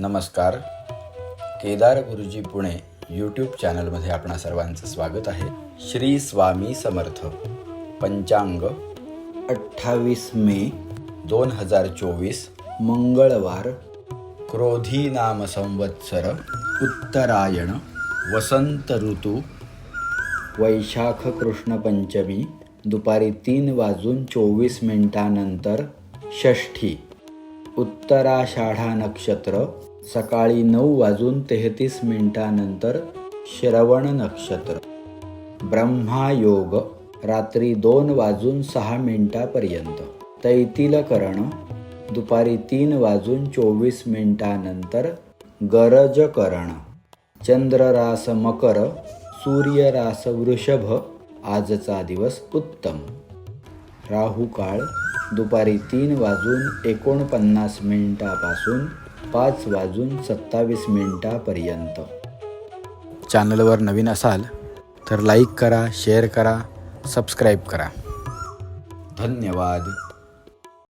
नमस्कार. केदार गुरुजी पुणे यूट्यूब चॅनलमध्ये आपणा सर्वांचं स्वागत आहे. श्री स्वामी समर्थ. पंचांग अठ्ठावीस मे दोन हजार चोवीस मंगळवार. क्रोधी नाम संवत्सर उत्तरायण वसंत ऋतू वैशाख कृष्ण पंचमी दुपारी तीन वाजून चोवीस मिनिटानंतर षष्ठी. उत्तराषाढा नक्षत्र सकाळी नऊ वाजून तेहतीस मिनिटानंतर श्रवण नक्षत्र. ब्रह्मायोग रात्री दोन वाजून सहा मिनिटापर्यंत. तैतिलकरण दुपारी तीन वाजून चोवीस मिनिटानंतर गरजकरण. चंद्ररास मकर सूर्यरास वृषभ आजचा दिवस उत्तम. राहुकाळ दुपारी तीन वाजून एकोणपन्नास मिनिटापासून पाच वाजून सत्तावीस मिनिटापर्यंत. चॅनलवर नवीन असाल तर लाईक करा शेअर करा सबस्क्राईब करा. धन्यवाद.